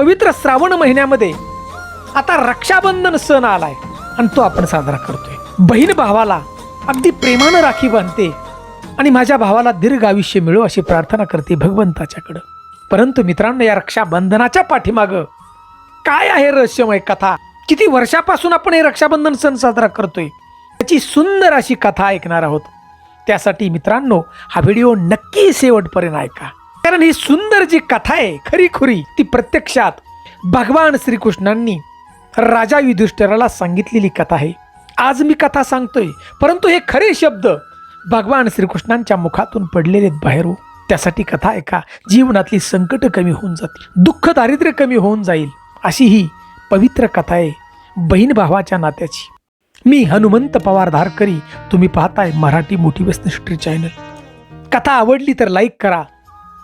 पवित्र श्रावण महिन्यामध्ये आता रक्षाबंधन सण आलाय आणि तो आपण साजरा करतोय. बहीण भावाला अगदी प्रेमानं राखी बांधते आणि माझ्या भावाला दीर्घ आयुष्य मिळो अशी प्रार्थना करते भगवंताच्याकडं. परंतु मित्रांनो या रक्षाबंधनाच्या पाठीमागं काय आहे रहस्यमय कथा? किती वर्षापासून आपण हे रक्षाबंधन सण साजरा करतोय? त्याची सुंदर अशी कथा ऐकणार आहोत. त्यासाठी मित्रांनो हा व्हिडिओ नक्की शेवटपर्यंत ऐका. कारण ही सुंदर जी कथा आहे खरी खुरी ती प्रत्यक्षात भगवान श्रीकृष्णांनी राजा युधिष्ठिराला सांगितलेली कथा आहे. आज मी कथा सांगतोय परंतु हे खरे शब्द भगवान श्रीकृष्णांच्या मुखातून पडलेले आहेत बाहेर हो. त्यासाठी कथा ऐका जीवनातली संकट कमी होऊन जातील दुःख दारिद्र्य कमी होऊन जाईल अशी ही पवित्र कथा आहे बहीण भावाच्या नात्याची. मी हनुमंत पवार धारकरी तुम्ही पाहताय मराठी मोटिवेशनल हिस्ट्री चॅनल कथा आवडली तर लाईक करा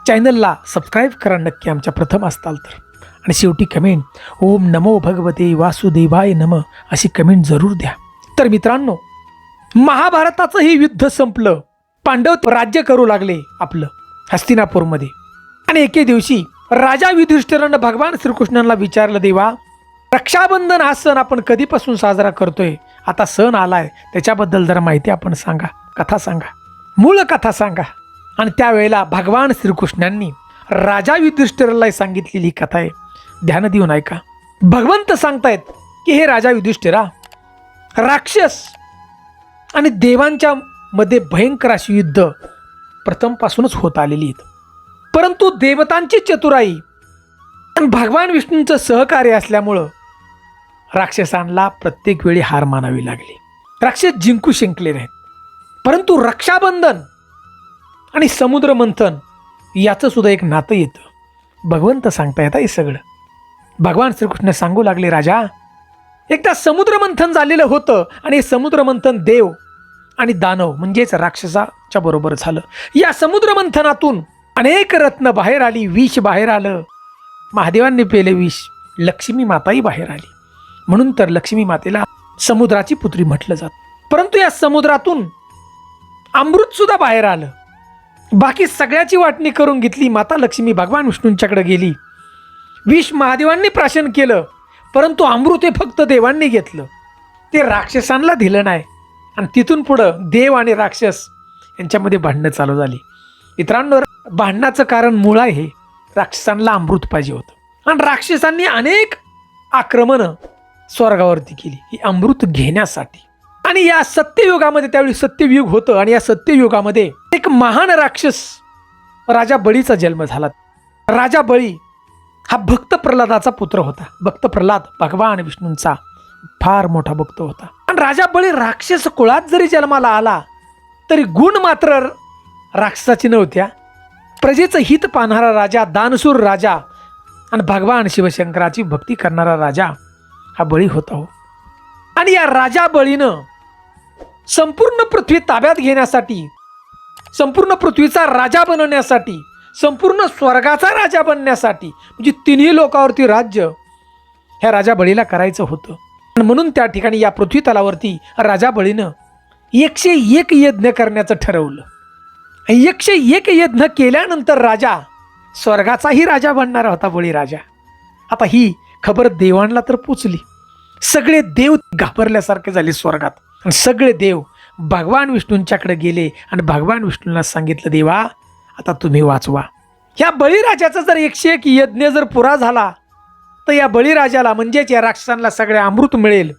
चॅनलला सबस्क्राईब करा नक्की आमच्या प्रथम असताल तर. आणि शेवटी कमेंट ओम नमो भगवते वासुदेवाय नम अशी कमेंट जरूर द्या. तर मित्रांनो महाभारताचं हे युद्ध संपलं. पांडव राज्य करू लागले आपलं हस्तिनापूरमध्ये. आणि एके दिवशी राजा युधिष्ठिरानं भगवान श्रीकृष्णांना विचारलं देवा रक्षाबंधन हा सण आपण कधीपासून साजरा करतोय? आता सण आलाय त्याच्याबद्दल जरा माहिती आपण सांगा कथा सांगा. मूळ कथा सांगा. आणि त्यावेळेला भगवान श्रीकृष्णांनी राजा युधिष्ठिराला सांगितलेली कथा आहे. ध्यान देऊन ऐका. भगवंत सांगतायत की हे राजा युधिष्ठिरा राक्षस आणि देवांच्या मध्ये भयंकर अशी युद्ध प्रथमपासूनच होत आलेली आहेत. परंतु देवतांची चतुराई आणि भगवान विष्णूंचं सहकार्य असल्यामुळं राक्षसांना प्रत्येक वेळी हार मानावी लागली. राक्षस जिंकू शिंकले नाहीत परंतु रक्षाबंधन आणि समुद्र मंथन याचं सुद्धा एक नातं येतं. भगवंत सांगता येतं हे सगळं. भगवान श्रीकृष्ण सांगू लागले राजा एकदा समुद्र मंथन झालेलं होतं आणि हे समुद्र मंथन देव आणि दानव म्हणजेच राक्षसाच्या बरोबर झालं. या समुद्र मंथनातून अनेक रत्न बाहेर आली विष बाहेर आलं. महादेवांनी पेले विष लक्ष्मी माताही बाहेर आली. म्हणून तर लक्ष्मी मातेला समुद्राची पुत्री म्हटलं जात. परंतु या समुद्रातून अमृतसुद्धा बाहेर आलं. बाकी सगळ्याची वाटणी करून घेतली माता लक्ष्मी भगवान विष्णूंच्याकडे गेली. विष महादेवांनी प्राशन केलं परंतु अमृत हे फक्त देवांनी घेतलं. ते राक्षसांना दिलं नाही. आणि तिथून पुढं देव आणि राक्षस यांच्यामध्ये भांडणं चालू झाली. मित्रांनो भांडणाचं कारण मूळ आहे हे राक्षसांना अमृत पाहिजे होतं. आणि राक्षसांनी अनेक आक्रमणं स्वर्गावरती केली. ही अमृत घेण्यासाठी. आणि या सत्ययुगामध्ये त्यावेळी सत्ययुग होतं आणि या सत्ययुगामध्ये एक महान राक्षस राजा बळीचा जन्म झाला. राजा बळी हा भक्त प्रल्हादाचा पुत्र होता. भक्त प्रल्हाद भगवान विष्णूंचा फार मोठा भक्त होता. आणि राजा बळी राक्षस कुळात जरी जन्माला आला तरी गुण मात्र राक्षसाची नव्हत्या. प्रजेचं हित पाहणारा राजा दानसूर राजा आणि भगवान शिवशंकराची भक्ती करणारा राजा हा बळी होता हो. आणि या राजा बळीनं संपूर्ण पृथ्वी ताब्यात घेण्यासाठी संपूर्ण पृथ्वीचा राजा बनवण्यासाठी संपूर्ण स्वर्गाचा राजा बनण्यासाठी म्हणजे तिन्ही लोकावरती राज्य ह्या राजा बळीला करायचं होतं. म्हणून त्या ठिकाणी या पृथ्वी तलावरती राजा बळीनं एकशे एक यज्ञ करण्याचं ठरवलं. एकशे एक यज्ञ केल्यानंतर राजा स्वर्गाचाही राजा बनणारा होता बळी राजा. आता ही खबर देवांना तर पोचली. सगळे देव घाबरल्यासारखे झाले स्वर्गात. आणि सगळे देव भगवान विष्णूंच्याकडे गेले आणि भगवान विष्णूंना सांगितलं देवा आता तुम्ही वाचवा. या बळीराजाचा जर एकशे एक यज्ञ जर पुरा झाला तर या बळीराजाला म्हणजेच या राक्षसांना सगळे अमृत मिळेल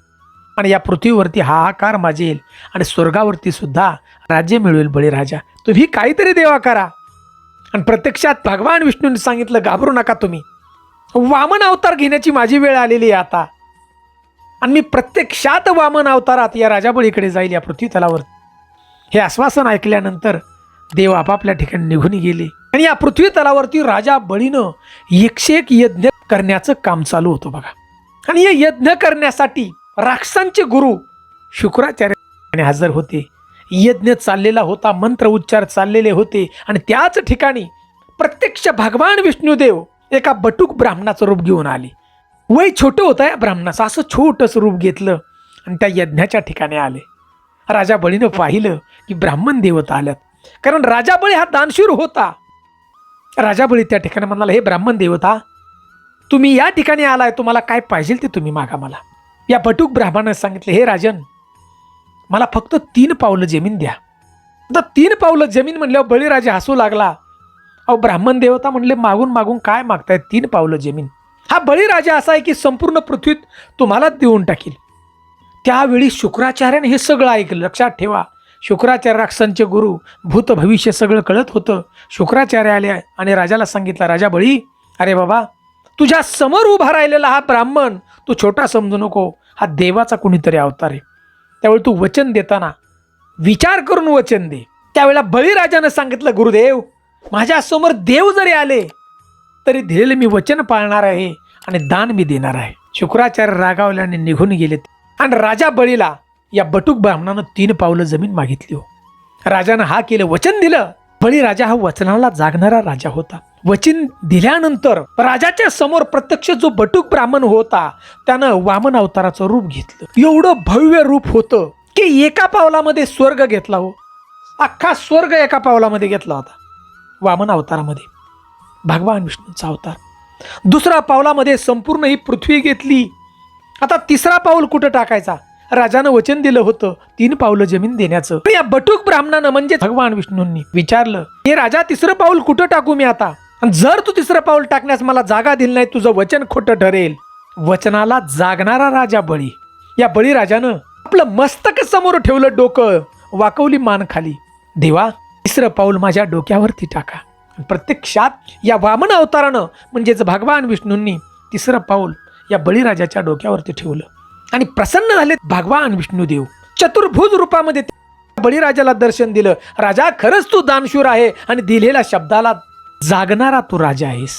आणि या पृथ्वीवरती हाहाकार माजेल आणि स्वर्गावरती सुद्धा राज्य मिळवेल बळीराजा. तुम्ही काहीतरी देवा करा. आणि प्रत्यक्षात भगवान विष्णूंनी सांगितलं घाबरू नका तुम्ही. वामन अवतार घेण्याची माझी वेळ आलेली आहे आता. आणि मी प्रत्यक्षात वामन अवतारात या राजाबळीकडे जाईल या पृथ्वी तलावर हे आश्वासन ऐकल्यानंतर देव आपापल्या ठिकाणी निघून गेले. आणि या पृथ्वी तलावरती राजा बळीनं एकशे एक यज्ञ करण्याचं काम चालू होतं बघा. आणि हे यज्ञ करण्यासाठी राक्षसांचे गुरु शुक्राचार्य हजर होते. यज्ञ चाललेला होता मंत्र उच्चार चाललेले होते. आणि त्याच ठिकाणी प्रत्यक्ष भगवान विष्णुदेव एका बटूक ब्राह्मणाचं रूप घेऊन आले. वय छोटं होतं या ब्राह्मणाचं. असं छोटंसं रूप घेतलं आणि त्या यज्ञाच्या ठिकाणी आले. राजा बळीनं पाहिलं की ब्राह्मण देवता आल्यात. कारण राजा बळी हा दानशूर होता. राजा बळी त्या ठिकाणी म्हणाला हे ब्राह्मण देवता तुम्ही या ठिकाणी आलाय तुम्हाला काय पाहिजे ते तुम्ही मागा मला. या बटूक ब्राह्मणाने सांगितले हे राजन मला फक्त तीन पावलं जमीन द्या. आता तीन पावलं जमीन म्हणल्यावर बळीराजा हसू लागला. अहो ब्राह्मण देवता म्हणले मागून मागून काय मागताय? तीन पावलं जमीन. हा बळीराजा असा आहे की संपूर्ण पृथ्वीत तुम्हाला देऊन टाकील. त्यावेळी शुक्राचार्याने हे सगळं ऐकलं. लक्षात ठेवा शुक्राचार्य राक्षसांचे गुरु भूत भविष्य सगळं कळत होतं. शुक्राचार्य आले आणि राजाला सांगितलं राजा बळी अरे बाबा तुझ्या समोर उभा राहिलेला हा ब्राह्मण तू छोटा समजू नको हा देवाचा कुणीतरी अवतार आहे. त्यावेळी तू वचन देताना विचार करून वचन दे. त्यावेळेला बळीराजानं सांगितलं गुरुदेव माझ्यासमोर देव जरी आले तरी दिलेलं मी वचन पाळणार आहे आणि दान मी देणार आहे. शुक्राचार्य रागावल्याने निघून गेलेत आणि राजा बळीला या बटूक ब्राह्मणानं तीन पावलं जमीन मागितली हो. राजानं हा केलं वचन दिलं. बळी राजा हा वचनाला जागणारा राजा होता. वचन दिल्यानंतर राजाच्या समोर प्रत्यक्ष जो बटूक ब्राह्मण होता त्यानं वामन अवताराचं रूप घेतलं. एवढं भव्य रूप होतं की एका पावलामध्ये स्वर्ग घेतला हो. अख्खा स्वर्ग एका पावलामध्ये घेतला होता. वामन अवतारामध्ये. भगवान विष्णूंचा अवतार. दुसऱ्या पावलामध्ये संपूर्ण ही पृथ्वी घेतली. आता तिसरा पाऊल कुठं टाकायचा? राजानं वचन दिलं होतं तीन पावलं जमीन देण्याचं. या बटूक ब्राह्मणानं म्हणजे भगवान विष्णूंनी विचारलं हे राजा तिसरं पाऊल कुठं टाकू मी आता? जर तू तिसरं पाऊल टाकण्यास मला जागा दिली नाही तुझं वचन खोटं ठरेल. वचनाला जागणारा राजा बळी. या बळीराजानं आपलं मस्तक समोर ठेवलं डोकं वाकवली मान खाली. देवा तिसरं पाऊल माझ्या डोक्यावरती टाका. प्रत्यक्षात या वामन अवतारानं म्हणजेच भगवान विष्णूंनी तिसरं पाऊल या बळीराजाच्या डोक्यावरती ठेवलं. आणि प्रसन्न झाले भगवान विष्णुदेव चतुर्भुज रूपामध्ये बळीराजाला दर्शन दिलं. राजा खरंच तू दानशूर आहे आणि दिलेल्या शब्दाला जागणारा तू राजा आहेस.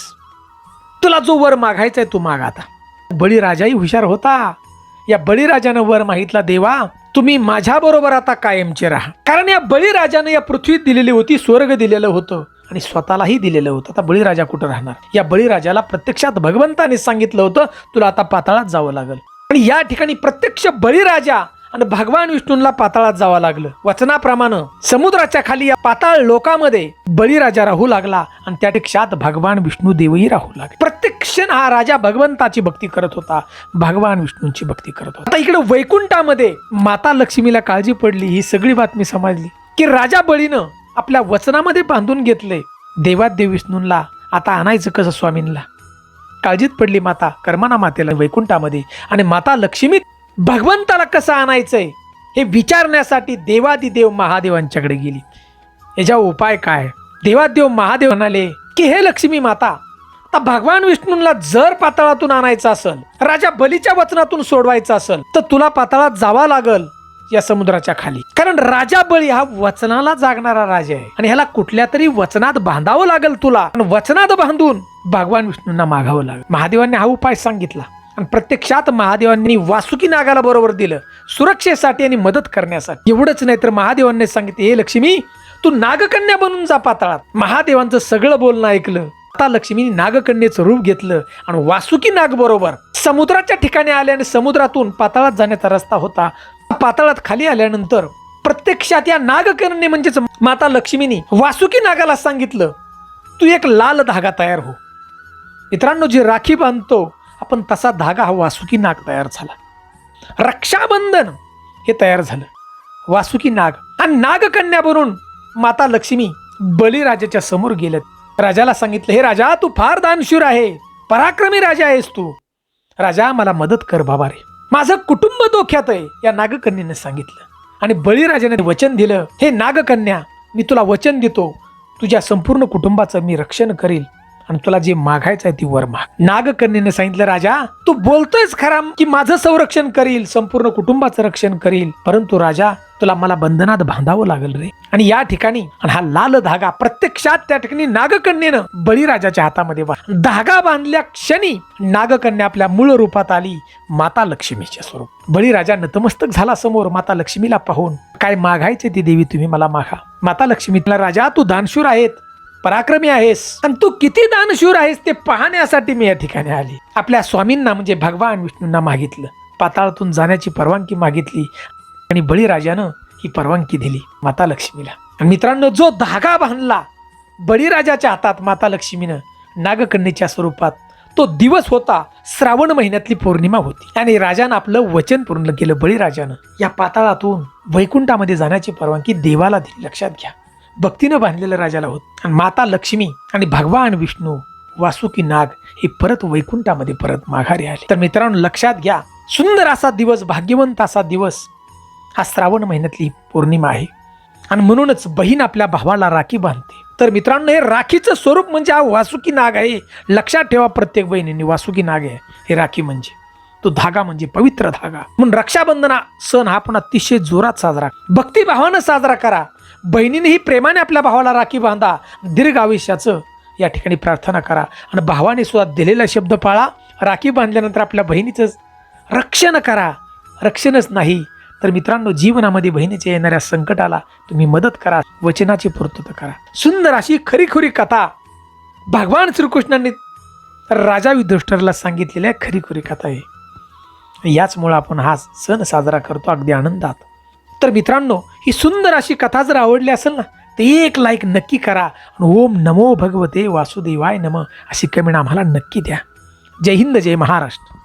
तुला जो वर मागायचा आहे तू माग आता. बळीराजाही हुशार होता. या बळीराजानं वर मागितला देवा तुम्ही माझ्याबरोबर आता कायमचे राहा. कारण या बळीराजानं या पृथ्वीत दिलेली होती स्वर्ग दिलेलं होतं. आणि स्वतःलाही दिलेलं होतं. आता बळीराजा कुठं राहणार? या बळीराजाला प्रत्यक्षात भगवंताने सांगितलं होतं तुला आता पाताळात जावं लागेल. आणि या ठिकाणी प्रत्यक्ष बळीराजा आणि भगवान विष्णूंना पाताळात जावं लागलं. वचनाप्रमाणे समुद्राच्या खाली या पाताळ लोकामध्ये बळीराजा राहू लागला आणि त्या ठिकाणात भगवान विष्णू देवही राहू लागले. प्रत्येक क्षण हा राजा भगवंताची भक्ती करत होता भगवान विष्णूंची भक्ती करत होता. आता इकडे वैकुंठामध्ये माता लक्ष्मीला काळजी पडली ही सगळी बातमी समजली की राजा बळीनं आपल्या वचनामध्ये बांधून घेतले. देवादेव विष्णूंला आता आणायचं कसं स्वामींना काळजीत पडली माता कर्माना मातेला वैकुंठामध्ये आणि माता लक्ष्मी भगवंताला कसं आणायचंय? हे विचारण्यासाठी देवादिदेव महादेवांच्याकडे गेली. याच्या उपाय काय? देवादेव महादेव म्हणाले की हे लक्ष्मी माता आता भगवान विष्णूंना जर पाताळातून आणायचं असेल राजा बलीच्या वचनातून सोडवायचं असेल तर तुला पाताळात जावा लागल. या समुद्राच्या खाली. कारण राजा बळी हा वचनाला जागणारा राजा आहे. आणि ह्याला कुठल्या तरी वचनात बांधावं लागेल तुला. आणि वचनात बांधून भगवान विष्णूंना मागावं लागेल. महादेवांनी हा उपाय सांगितला. आणि प्रत्यक्षात महादेवांनी वासुकी नागाला बरोबर दिलं. सुरक्षेसाठी आणि मदत करण्यासाठी. एवढंच नाही तर महादेवांनी सांगितले हे लक्ष्मी तू नागकन्या बनून जा पाताळात. महादेवांचं सगळं बोलणं ऐकलं. आता लक्ष्मीने नागकन्येचं रूप घेतलं आणि वासुकी नाग बरोबर समुद्राच्या ठिकाणी आले आणि समुद्रातून पाताळात जाण्याचा रस्ता होता. पाताळात खाली आल्यानंतर प्रत्यक्षात या नागकर्णी म्हणजेच माता लक्ष्मीनी वासुकी नागाला सांगितलं तू एक लाल धागा तयार हो. मित्रांनो जी राखी बांधतो आपण तसा धागा हा वासुकी नाग तयार झाला. रक्षाबंधन हे तयार झालं. वासुकी नाग आणि नागकन्या बनून माता लक्ष्मी बलिराजाच्या समोर गेलेत. राजाला सांगितलं हे राजा तू फार दानशूर आहे. पराक्रमी राजा आहेस तू. राजा मला मदत कर बाबा रे. माझं कुटुंब धोक्यात आहे या नागकन्येने सांगितलं. आणि बळीराजाने वचन दिलं हे नागकन्या मी तुला वचन देतो. तुझ्या संपूर्ण कुटुंबाचं मी रक्षण करील आणि तुला जे मागायचं आहे ती वर माग. नागकन्येने सांगितलं राजा तू बोलतोयस खरा की माझं संरक्षण करील संपूर्ण कुटुंबाचं रक्षण करील. परंतु राजा तुला मला बंधनात बांधावं लागेल रे. आणि या ठिकाणी हा लाल धागा प्रत्यक्षात त्या ठिकाणी नागकन्येनं बळीराजाच्या हातामध्ये धागा बांधल्या क्षणी नागकन्या आपल्या मूळ रूपात आली माता लक्ष्मीचे स्वरूप. बळीराजा नतमस्तक झाला समोर माता लक्ष्मीला पाहून काय मागायचे ती देवी तुम्ही मला मागा. माता लक्ष्मी तुला राजा तू दानशूर आहेत पराक्रमी आहेस. आणि तू किती दानशूर आहेस ते पाहण्यासाठी मी या ठिकाणी आली. आपल्या स्वामींना म्हणजे भगवान विष्णूंना मागितलं. पाताळातून जाण्याची परवानगी मागितली. आणि बळीराजानं ही परवानगी दिली माता लक्ष्मीला. आणि मित्रांनो जो धागा बांधला बळीराजाच्या हातात माता लक्ष्मीनं नागकन्येच्या स्वरूपात तो दिवस होता श्रावण महिन्यातली पौर्णिमा होती. आणि राजानं आपलं वचन पूर्ण केलं बळीराजानं. या पाताळातून वैकुंठामध्ये जाण्याची परवानगी देवाला दिली. लक्षात घ्या. भक्तीनं बांधलेलं राजाला होत. आणि माता लक्ष्मी आणि भगवान विष्णू वासुकी नाग हे परत वैकुंठामध्ये परत माघारी आले. तर मित्रांनो लक्षात घ्या. सुंदर असा दिवस भाग्यवंत असा दिवस हा श्रावण महिन्यातली पौर्णिमा आहे. आणि म्हणूनच बहीण आपल्या भावाला राखी बांधते. तर मित्रांनो हे राखीचं स्वरूप म्हणजे हा वासुकी नाग आहे. लक्षात ठेवा प्रत्येक बहिणीने वासुकी नाग आहे. हे राखी म्हणजे तो धागा म्हणजे पवित्र धागा. म्हणून रक्षाबंधना सण हा आपण अतिशय जोरात साजरा भक्तिभावानं साजरा करा. बहिणीनेही प्रेमाने आपल्या भावाला राखी बांधा. दीर्घ आयुष्याचं या ठिकाणी प्रार्थना करा. आणि भावाने सुद्धा दिलेला शब्द पाळा. राखी बांधल्यानंतर आपल्या बहिणीचं रक्षण करा. रक्षणच नाही तर मित्रांनो जीवनामध्ये बहिणीच्या येणाऱ्या संकटाला तुम्ही मदत करा वचनाची पूर्तता करा. सुंदर अशी खरीखुरी कथा भगवान श्रीकृष्णांनी राजा युधिष्ठरला सांगितलेल्या खरीखुरी कथा आहे. याचमुळं आपण हा सण साजरा करतो अगदी आनंदात. तर मित्रांनो ही सुंदर अशी कथा जर आवडली असेल ना तर एक लाईक नक्की करा आणि ओम नमो भगवते वासुदेवाय नम अशी कमेंट आम्हाला नक्की द्या. जय हिंद जय महाराष्ट्र.